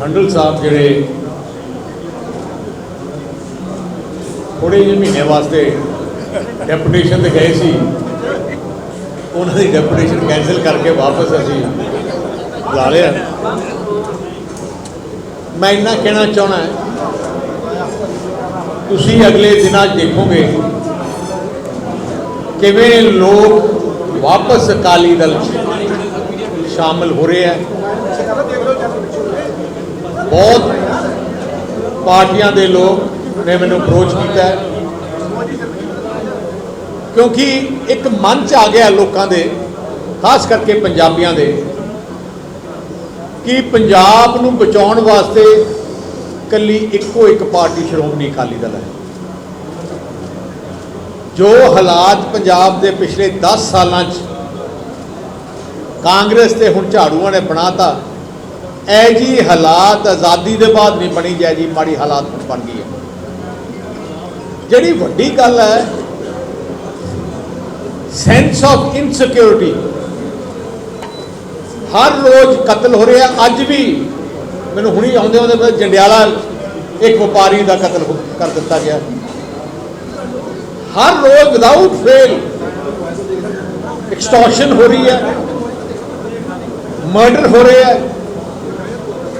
ਮੰਡਲ ਸਾਹਿਬ ਜਿਹੜੇ ਥੋੜੇ ਜਿਹੇ ਮਹੀਨੇ ਵਾਸਤੇ ਡੈਪੂਟੇਸ਼ਨ ਤੇ ਗਏ ਸੀ, ਉਹਨਾਂ ਦੀ ਡੈਪੂਟੇਸ਼ਨ ਕੈਨਸਲ ਕਰਕੇ ਵਾਪਸ ਅਸੀਂ ਬੁਲਾ ਲਿਆ। ਮੈਂ ਇੰਨਾ ਕਹਿਣਾ ਚਾਹਣਾ ਤੁਸੀਂ ਅਗਲੇ ਦਿਨਾਂ 'ਚ ਦੇਖੋਗੇ ਕਿਵੇਂ ਲੋਕ ਵਾਪਸ ਅਕਾਲੀ ਦਲ 'ਚ ਸ਼ਾਮਲ ਹੋ ਰਹੇ ਹੈ ਬਹੁਤ ਪਾਰਟੀਆਂ ਦੇ ਲੋਕ ਨੇ ਮੈਨੂੰ ਅਪਰੋਚ ਕੀਤਾ ਕਿਉਂਕਿ ਇੱਕ ਮਨ ਚ ਆ ਗਿਆ ਲੋਕਾਂ ਦੇ, ਖਾਸ ਕਰਕੇ ਪੰਜਾਬੀਆਂ ਦੇ, ਕਿ ਪੰਜਾਬ ਨੂੰ ਬਚਾਉਣ ਵਾਸਤੇ ਕੱਲੀ ਇੱਕੋ ਇੱਕ ਪਾਰਟੀ ਸ਼੍ਰੋਮਣੀ ਅਕਾਲੀ ਦਲ ਹੈ। ਜੋ ਹਾਲਾਤ ਪੰਜਾਬ ਦੇ ਪਿਛਲੇ 10 ਸਾਲਾਂ 'ਚ ਕਾਂਗਰਸ ਤੇ ਹੁਣ ਝਾੜੂਆਂ ਨੇ ਬਣਾਤਾ ਐ ਜੀ ਹਾਲਾਤ ਆਜ਼ਾਦੀ ਦੇ ਬਾਅਦ ਨਹੀਂ ਬਣੀ ਜੈ ਜੀ ਮਾੜੀ ਹਾਲਾਤ ਬਣ ਗਈ ਹੈ। ਜਿਹੜੀ ਵੱਡੀ ਗੱਲ ਹੈ ਸੈਂਸ ਆਫ ਇਨਸਿਕਿਉਰਿਟੀ ਹਰ ਰੋਜ਼ ਕਤਲ ਹੋ ਰਿਹਾ, ਅੱਜ ਵੀ ਮੈਨੂੰ ਹੁਣੀ ਆਉਂਦੇ ਆਉਂਦੇ ਪਤਾ ਜੰਡਿਆਲਾ ਇੱਕ ਵਪਾਰੀ ਦਾ ਕਤਲ ਹੋ- ਕਰ ਦਿੱਤਾ ਗਿਆ। ਹਰ ਰੋਜ਼ ਵਿਦਆਊਟ ਫੇਲ ਐਕਸਟੋਰਸ਼ਨ ਹੋ ਰਹੀ ਹੈ ਮਰਡਰ ਹੋ ਰਿਹਾ ਹੈ।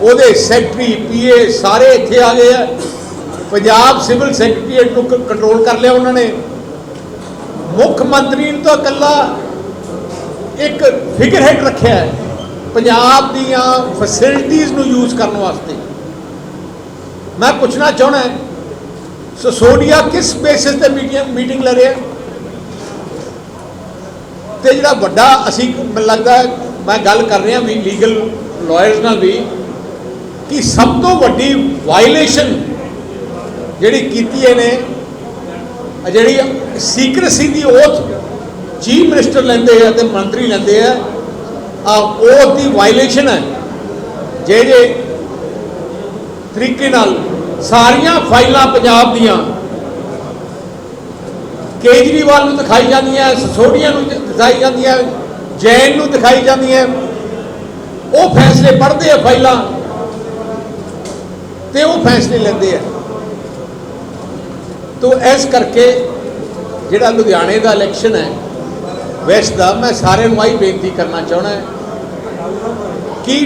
ਉਹਦੇ ਸੈਕਟਰੀ ਪੀਏ ਸਾਰੇ ਇੱਥੇ ਆ ਗਏ ਆ। ਪੰਜਾਬ ਸਿਵਲ ਸੈਕਟਰੀਏਟ ਨੂੰ ਕੰਟਰੋਲ ਕਰ ਲਿਆ ਉਹਨਾਂ ਨੇ। ਮੁੱਖ ਮੰਤਰੀ ਨੂੰ ਤਾਂ ਇਕੱਲਾ ਇੱਕ ਫਿਗਰ ਹੈਡ ਰੱਖਿਆ ਹੈ। ਪੰਜਾਬ ਦੀਆਂ ਫੈਸਿਲਿਟੀਆਂ ਨੂੰ ਯੂਜ਼ ਕਰਨ ਵਾਸਤੇ। ਮੈਂ ਪੁੱਛਣਾ ਚਾਹਣਾ ਸਸੋਡੀਆ ਕਿਸ ਬੇਸਿਸ ਤੇ ਮੀਟਿੰਗ ਮੀਟਿੰਗ ਲੈ ਰਿਹਾ ਤੇ ਜਿਹੜਾ ਵੱਡਾ, ਅਸੀਂ ਮੈਨੂੰ ਲੱਗਦਾ ਮੈਂ ਗੱਲ ਕਰ ਰਿਹਾ ਵੀ ਲੀਗਲ ਲਾਇਰਸ ਨਾਲ ਵੀ ਕਿ ਸਭ ਤੋਂ ਵੱਡੀ ਵਾਇਲੇਸ਼ਨ ਜਿਹੜੀ ਕੀਤੀ ਇਹਨੇ ਜਿਹੜੀ ਸੀਕ੍ਰੇਸੀ ਦੀ ਓਥ ਚੀਫ ਮਿਨਿਸਟਰ ਲੈਂਦੇ ਆ ਤੇ ਮੰਤਰੀ ਲੈਂਦੇ ਆ ਆ ਓਥ ਦੀ ਵਾਇਲੇਸ਼ਨ ਹੈ। ਜੇ ਜੇ ਤਰੀਕੇ ਨਾਲ ਸਾਰੀਆਂ ਫਾਈਲਾਂ ਪੰਜਾਬ ਦੀਆਂ ਕੇਜਰੀਵਾਲ ਨੂੰ ਦਿਖਾਈ ਜਾਂਦੀਆਂ, ਸਸੋਡੀਆ ਨੂੰ ਦਿਖਾਈ ਜਾਂਦੀਆਂ, ਜੈਨ ਨੂੰ ਦਿਖਾਈ ਜਾਂਦੀਆਂ, ਉਹ ਫੈਸਲੇ ਪੜ੍ਹਦੇ ਆ ਫਾਈਲਾਂ। ਤੇ ਉਹ ਫੈਸਲੇ ਲੈਂਦੇ ਆ। ਤੋ ਇਸ ਕਰਕੇ ਜਿਹੜਾ ਲੁਧਿਆਣੇ ਦਾ ਇਲੈਕਸ਼ਨ ਹੈ ਵੈਸਟ ਦਾ ਮੈਂ ਸਾਰਿਆਂ ਨੂੰ ਆਹੀ ਬੇਨਤੀ ਕਰਨਾ ਚਾਹਣਾ ਕਿ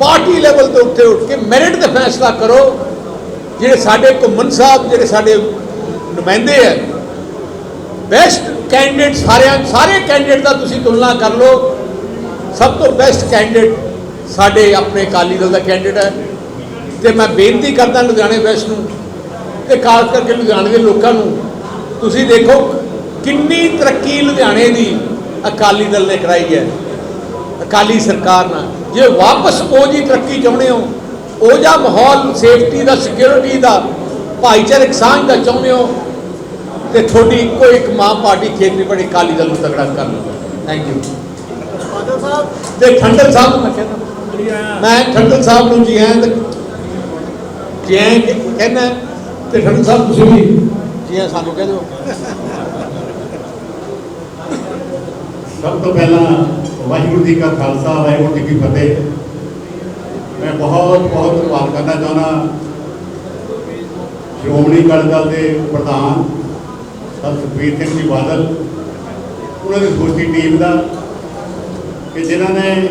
ਪਾਰਟੀ ਲੈਵਲ ਤੋਂ ਉੱਤੇ ਉੱਠ ਕੇ ਮੈਰਿਟ ਦਾ ਫੈਸਲਾ ਕਰੋ। ਜਿਹੜੇ ਸਾਡੇ ਘੁੰਮਣ ਸਾਹਿਬ, ਜਿਹੜੇ ਸਾਡੇ ਨੁਮਾਇੰਦੇ ਹੈ ਬੈਸਟ ਕੈਂਡੀਡੇਟ ਸਾਰਿਆਂ ਸਾਰੇ ਕੈਂਡੀਡੇਟ ਦਾ ਤੁਸੀਂ ਤੁਲਨਾ ਕਰ ਲਓ। ਸਭ ਤੋਂ ਬੈਸਟ ਕੈਂਡੀਡੇਟ ਸਾਡੇ ਆਪਣੇ ਅਕਾਲੀ ਦਲ ਦਾ ਕੈਂਡੀਡੇਟ ਹੈ ਤੇ ਮੈਂ ਬੇਨਤੀ ਕਰਦਾ ਲੁਧਿਆਣੇ ਵੈਸਟ ਨੂੰ ਤੇ ਖਾਸ ਕਰਕੇ ਲੁਧਿਆਣੇ ਦੇ ਲੋਕਾਂ ਨੂੰ ਤੁਸੀਂ ਦੇਖੋ ਕਿੰਨੀ ਤਰੱਕੀ ਲੁਧਿਆਣੇ ਦੀ ਅਕਾਲੀ ਦਲ ਨੇ ਕਰਾਈ ਹੈ। ਅਕਾਲੀ ਸਰਕਾਰ ਨਾਲ। ਜੇ ਵਾਪਸ ਉਹ ਜੀ ਤਰੱਕੀ ਚਾਹੁੰਦੇ ਹੋ ਉਹ ਜਿਹਾ ਮਾਹੌਲ ਸੇਫਟੀ ਦਾ ਸਿਕਿਉਰਿਟੀ ਦਾ ਭਾਈਚਾਰਕ ਸਾਂਝ ਦਾ ਚਾਹੁੰਦੇ ਹੋ ਤੇ ਤੁਹਾਡੀ ਇੱਕੋ ਇੱਕ ਮਾਂ ਪਾਰਟੀ ਖੇਤਰੀ ਬੜੀ ਅਕਾਲੀ ਦਲ ਨੂੰ ਤਗੜਾ ਕਰ ਲਓ ਥੈਂਕ ਯੂ ਤੇ ਠੰਡਲ ਸਾਹਿਬ ਨੂੰ ਮੈਂ ਕਹਿੰਦਾ। ਮੈਂ ਠੰਡਲ ਸਾਹਿਬ ਨੂੰ ਜੀ ਆਇਆਂ ਤੇ ਜੀ ਆਇਆਂ ਕਿ- ਕਹਿੰਦਾ ਤੇ ਠੰਡਲ ਸਾਹਿਬ ਤੁਸੀਂ ਵੀ। ਜੀ ਆਇਆਂ ਸਾਨੂੰ ਕਹਿ ਦਿਓ। ਸਭ ਤੋਂ ਪਹਿਲਾਂ ਵਾਹਿਗੁਰੂ ਜੀ ਕਾ ਖਾਲਸਾ ਵਾਹਿਗੁਰੂ ਜੀ ਕੀ ਫਤਿਹ। ਮੈਂ ਬਹੁਤ ਬਹੁਤ ਧੰਨਵਾਦ ਕਰਨਾ ਚਾਹੁੰਦਾ ਸ਼੍ਰੋਮਣੀ ਅਕਾਲੀ ਦਲ ਦੇ ਪ੍ਰਧਾਨ ਸਰ ਸੁਖਬੀਰ ਸਿੰਘ ਜੀ ਬਾਦਲ ਉਹਨਾਂ ਦੀ ਸਮੁੱਚੀ ਟੀਮ ਦਾ ਕਿ ਜਿਨ੍ਹਾਂ ਨੇ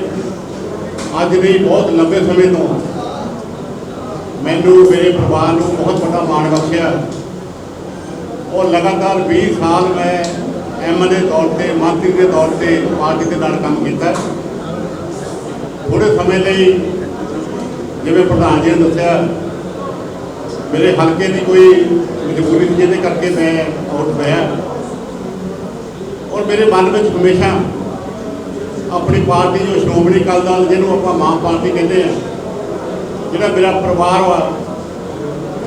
ਅੱਜ ਵੀ ਬਹੁਤ ਲੰਬੇ ਸਮੇਂ ਤੋਂ ਮੈਨੂੰ ਮੇਰੇ ਪਰਿਵਾਰ ਨੂੰ ਬਹੁਤ ਵੱਡਾ ਮਾਣ ਬਖਸ਼ਿਆ ਔਰ ਲਗਾਤਾਰ 20 ਸਾਲ ਮੈਂ ਐਮਐਲਏ ਤੌਰ ਤੇ ਮੰਤਰੀ ਦੇ ਤੌਰ ਤੇ ਪਾਰਟੀ ਦੇ ਨਾਲ ਕੰਮ ਕੀਤਾ ਹੈ। ਥੋੜੇ ਸਮੇਂ ਲਈ ਜਿਵੇਂ ਪ੍ਰਧਾਨ ਜੀ ਨੇ ਦੱਸਿਆ, ਮੇਰੇ ਹਲਕੇ ਦੀ ਕੋਈ ਮਜਬੂਰੀ ਸੀ, ਜਿਹਦੇ ਕਰਕੇ ਮੈਂ ਆਊਟ ਹੋਇਆ ਔਰ ਮੇਰੇ ਮਨ ਵਿੱਚ ਹਮੇਸ਼ਾ ਆਪਣੀ ਪਾਰਟੀ ਜੋ ਸ਼੍ਰੋਮਣੀ ਅਕਾਲੀ ਦਲ, ਜਿਹਨੂੰ ਆਪਾਂ ਮਾਂ ਪਾਰਟੀ ਕਹਿੰਦੇ ਆ, ਜਿਹੜਾ ਮੇਰਾ ਪਰਿਵਾਰ ਵਾ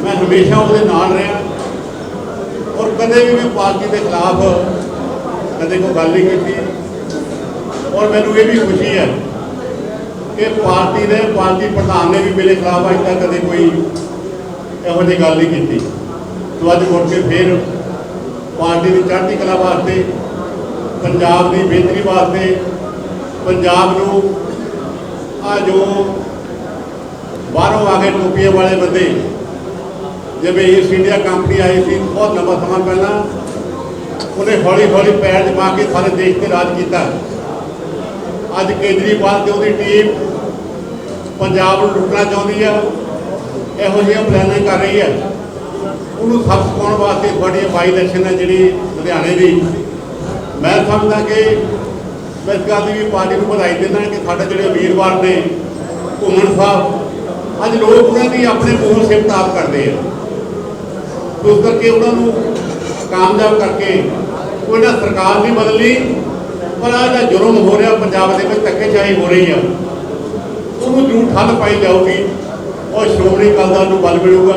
ਮੈਂ ਹਮੇਸ਼ਾ ਉਹਦੇ ਨਾਲ ਰਿਹਾ। ਔਰ ਕਦੇ ਵੀ ਮੈਂ ਪਾਰਟੀ ਦੇ ਖਿਲਾਫ ਕਦੇ ਕੋਈ ਗੱਲ ਨਹੀਂ ਕੀਤੀ। ਔਰ ਮੈਨੂੰ ਇਹ ਵੀ ਖੁਸ਼ੀ ਹੈ ਕਿ ਪਾਰਟੀ ਦੇ ਪਾਰਟੀ ਪ੍ਰਧਾਨ ਨੇ ਵੀ ਮੇਰੇ ਖਿਲਾਫ ਅੱਜ ਤੱਕ ਕਦੇ ਕੋਈ ਇਹੋ ਜਿਹੀ ਗੱਲ ਨਹੀਂ ਕੀਤੀ। ਸੋ ਅੱਜ ਮੁੜ ਕੇ ਫਿਰ ਪਾਰਟੀ ਦੀ ਚੜ੍ਹਦੀ ਕਲਾ ਵਾਸਤੇ, ਪੰਜਾਬ ਦੀ ਬਿਹਤਰੀ ਵਾਸਤੇ ਪੰਜਾਬ ਨੂੰ ਆ ਜੋ ਬਾਹਰੋਂ ਆ ਕੇ ਟੋਪੀਆਂ ਵਾਲੇ ਬੰਦੇ, ਜਿਵੇਂ ਈਸਟ ਇੰਡੀਆ ਕੰਪਨੀ ਆਈ ਸੀ, ਬਹੁਤ ਲੰਬਾ ਸਮਾਂ ਪਹਿਲਾਂ, ਉਹਨੇ ਹੌਲੀ ਹੌਲੀ ਪੈਰ ਜਮਾ ਕੇ ਸਾਰੇ ਦੇਸ਼ ਤੇ ਰਾਜ ਕੀਤਾ। ਅੱਜ ਕੇਜਰੀਵਾਲ ਤੇ ਉਹਦੀ ਟੀਮ ਪੰਜਾਬ ਨੂੰ ਲੁੱਟਣਾ ਚਾਹੁੰਦੀ ਆ, ਇਹੋ ਜਿਹੀਆਂ ਪਲਾਨਿੰਗ ਕਰ ਰਹੀ ਹੈ ਉਹਨੂੰ ਸਬਕ ਪਾਉਣ ਵਾਸਤੇ ਤੁਹਾਡੀ ਬਾਈ ਇਲੈਕਸ਼ਨ ਹੈ ਜਿਹੜੀ ਲੁਧਿਆਣੇ ਦੀ। ਮੈਂ ਸਮਝਦਾ ਕਿ ਮੈਂ ਇਸ ਗੱਲ ਦੀ ਵੀ ਪਾਰਟੀ ਨੂੰ ਵਧਾਈ ਦਿੰਦਾ ਕਿ ਸਾਡੇ ਜਿਹੜੇ ਉਮੀਦਵਾਰ ਨੇ ਘੁੰਮਣ ਸਾਹਿਬ, ਅੱਜ ਲੋਕ ਉਹਨਾਂ ਦੀ ਆਪਣੇ ਮੂੰਹ ਸਿਫਤ ਕਰਦੇ ਆ। ਉਸ ਕਰਕੇ ਉਹਨਾਂ ਨੂੰ ਕਾਮਯਾਬ ਕਰਕੇ ਕੋਈ ਨਾ ਸਰਕਾਰ ਨਹੀਂ ਬਦਲੀ ਪਰ ਆ ਜਿਹੜਾ ਜੁਰਮ ਹੋ ਰਿਹਾ ਪੰਜਾਬ ਦੇ ਵਿੱਚ, ਧੱਕੇਸ਼ਾਹੀ ਹੋ ਰਹੀ ਆ। ਉਹਨੂੰ ਜ਼ਰੂਰ ਠੱਲ ਪਾਈ ਜਾਊਗੀ ਔਰ ਸ਼੍ਰੋਮਣੀ ਅਕਾਲੀ ਦਲ ਨੂੰ ਬਲ ਮਿਲੂਗਾ।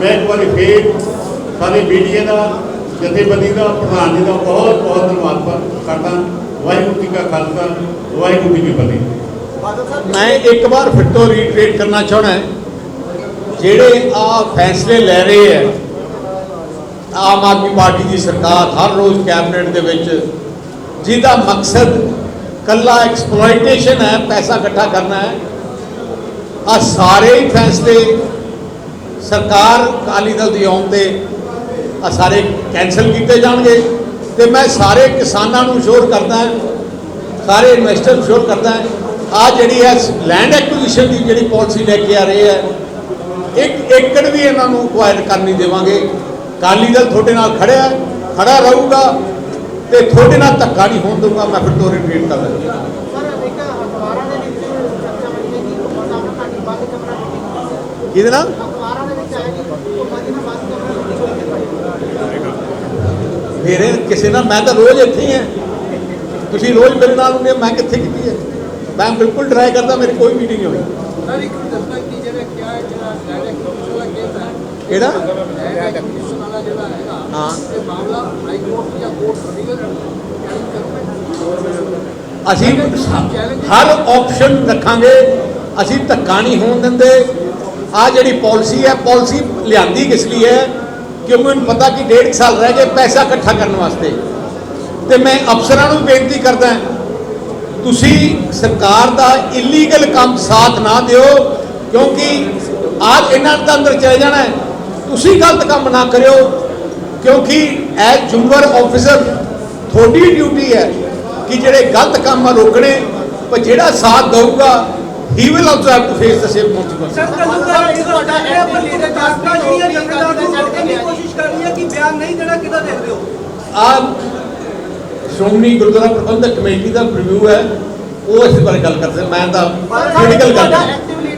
ਮੈਂ ਇੱਕ ਵਾਰੀ ਫੇਰ ਸਾਰੇ ਮੀਡੀਆ ਦਾ ਜਥੇਬੰਦੀ ਦਾ ਪ੍ਰਧਾਨ ਜੀ ਦਾ ਬਹੁਤ ਬਹੁਤ ਧੰਨਵਾਦ ਕਰਦਾ। ਵਾਹਿਗੁਰੂ ਜੀ ਕਾ ਖਾਲਸਾ ਵਾਹਿਗੁਰੂ ਜੀ ਕੀ ਫਤਿਹ। ਮੈਂ ਇੱਕ ਵਾਰ ਫਿਰ ਤੋਂ ਰੀਟ੍ਰੇਟ ਕਰਨਾ ਚਾਹਣਾ ਜਿਹੜੇ ਆ ਫੈਸਲੇ ਲੈ ਰਹੇ ਹੈ ਆਮ ਆਦਮੀ ਪਾਰਟੀ ਦੀ ਸਰਕਾਰ ਹਰ ਰੋਜ਼ ਕੈਬਨਿਟ ਦੇ ਵਿੱਚ ਜਿਹਦਾ ਮਕਸਦ ਕੱਲਾ ਐਕਸਪਲੋਇਟੇਸ਼ਨ ਹੈ ਪੈਸਾ ਇਕੱਠਾ ਕਰਨਾ ਹੈ ਆ ਸਾਰੇ ਹੀ ਫੈਸਲੇ ਸਰਕਾਰ ਅਕਾਲੀ ਦਲ ਦੀ ਆਉਣ ਤੇ ਆ ਸਾਰੇ ਕੈਨਸਲ ਕੀਤੇ ਜਾਣਗੇ ਤੇ ਮੈਂ ਸਾਰੇ ਕਿਸਾਨਾਂ ਨੂੰ ਸ਼ੋਰ ਕਰਦਾ ਸਾਰੇ ਇਨਵੈਸਟਰ ਨੂੰ ਸ਼ੋਰ ਕਰਦਾ ਆ ਜਿਹੜੀ ਹੈ ਲੈਂਡ ਐਕੁਜੀਸ਼ਨ ਦੀ ਜਿਹੜੀ ਪਾਲਿਸੀ ਲੈ ਕੇ ਆ ਰਹੇ ਹੈ ਇੱਕ ਏਕੜ ਵੀ ਇਹਨਾਂ ਨੂੰ ਅਕਵਾਇਰ ਕਰਨ ਨਹੀਂ ਦੇਵਾਂਗੇ। ਅਕਾਲੀ ਦਲ ਤੁਹਾਡੇ ਨਾਲ ਖੜਿਆ ਖੜਾ ਰਹੂਗਾ ਤੇ ਤੁਹਾਡੇ ਨਾਲ ਧੱਕਾ ਨਹੀਂ ਹੋਣ ਦਊਗਾ ਮੈਂ ਫਿਰ ਤੋਂ ਰਿਟਰੀਟ ਕਰ ਲੈਂਦਾ ਸਰ ਇੱਕ ਅਖਬਾਰਾਂ ਦੇ ਵਿੱਚ ਚਰਚਾ ਬਣੀ ਹੈ ਕਿ ਘੁੰਮਣ ਸਾਹਿਬ ਨਾਲ ਤੁਹਾਡੀ ਬੰਦ ਕਮਰਾ ਮੀਟਿੰਗ ਕਿਹਦੇ ਨਾਲ ਅਖਬਾਰਾਂ ਦੇ ਵਿੱਚ ਆਇਆ ਕਿ ਘੁੰਮਣ ਦੀ ਨਾਲ ਬੰਦ ਕਮਰਾ ਮੀਟਿੰਗ ਹੋਈ ਹੈ ਮੇਰੇ ਕਿਸੇ ਨਾਲ ਮੈਂ ਤਾਂ ਰੋਜ਼ ਇੱਥੇ ਹੀ ਹਾਂ। ਤੁਸੀਂ ਰੋਜ਼ ਮੇਰੇ ਨਾਲ ਹੁੰਦੇ ਮੈਂ ਕਿੱਥੇ ਕੀਤੀ ਹੈ? ਮੈਂ ਬਿਲਕੁਲ ਟਰਾਈ ਕਰਦਾ ਮੇਰੀ ਕੋਈ ਮੀਟਿੰਗ ਨਹੀਂ ਹੋਈ। ਕਿਹੜਾ? ਹਾਂ। ਅਸੀਂ ਹਰ ਆਪਸ਼ਨ ਰੱਖਾਂਗੇ। ਅਸੀਂ ਧੱਕਾ ਨਹੀਂ ਹੋਣ ਦਿੰਦੇ। ਆ ਜਿਹੜੀ ਪਾਲਿਸੀ ਹੈ ਪਾਲਿਸੀ ਲਿਆਂਦੀ ਕਿਸ ਲਈ ਹੈ? ਕਿਉਂਕਿ ਮੈਨੂੰ ਪਤਾ ਕਿ ਡੇਢ ਸਾਲ ਰਹਿ ਗਏ ਪੈਸਾ ਇਕੱਠਾ ਕਰਨ ਵਾਸਤੇ, ਤੇ ਮੈਂ ਅਫਸਰਾਂ ਨੂੰ ਬੇਨਤੀ ਕਰਦਾ ਤੁਸੀਂ ਸਰਕਾਰ ਦਾ ਇਲੀਗਲ ਕੰਮ ਸਾਥ ਨਾ ਦਿਓ, ਕਿਉਂਕਿ ਆਜ ਇਹਨਾਂ ਦਾ ਅੰਦਰ ਚਲੇ ਜਾਣਾ ਤੁਸੀਂ ਗਲਤ ਕੰਮ ਨਾ ਕਰਿਓ, ਕਿਉਂਕਿ ਐਜ਼ ਜੁਮਰ ਆਫੀਸਰ ਤੁਹਾਡੀ ਡਿਊਟੀ ਹੈ ਕਿ ਜਿਹੜੇ ਗਲਤ ਕੰਮ ਆ ਰੋਕਣੇ, ਪਰ ਜਿਹੜਾ ਸਾਥ ਦਊਗਾ he will also have to face the same sir consequence ਕੱਲੂਗਾ ਇਹ ਤੁਹਾਡਾ ਹੈ ਪਰ ਲੀਡਰ ਕਾਸਟਾਂ ਜਿਹੜੀਆਂ ਜੰਗਲਾਂ ਨੂੰ ਰੋਕਣ ਦੀ ਕੋਸ਼ਿਸ਼ ਕਰ ਰਹੀ ਹੈ ਕਿ ਬਿਆਨ ਨਹੀਂ ਦੇਣਾ ਕਿਦਾਂ ਦੇਖਦੇ ਹੋ? ਆ ਸ਼੍ਰੋਮਣੀ ਗੁਰਦੁਆਰਾ ਪ੍ਰਬੰਧਕ ਕਮੇਟੀ ਦਾ ਰਿਵਿਊ ਹੈ। ਉਹ ਇਸ ਬਾਰੇ ਗੱਲ ਕਰਦੇ ਮੈਂ ਤਾਂ ਪੋਲੀਟੀਕਲ ਗੱਲ ਲੀਡਰ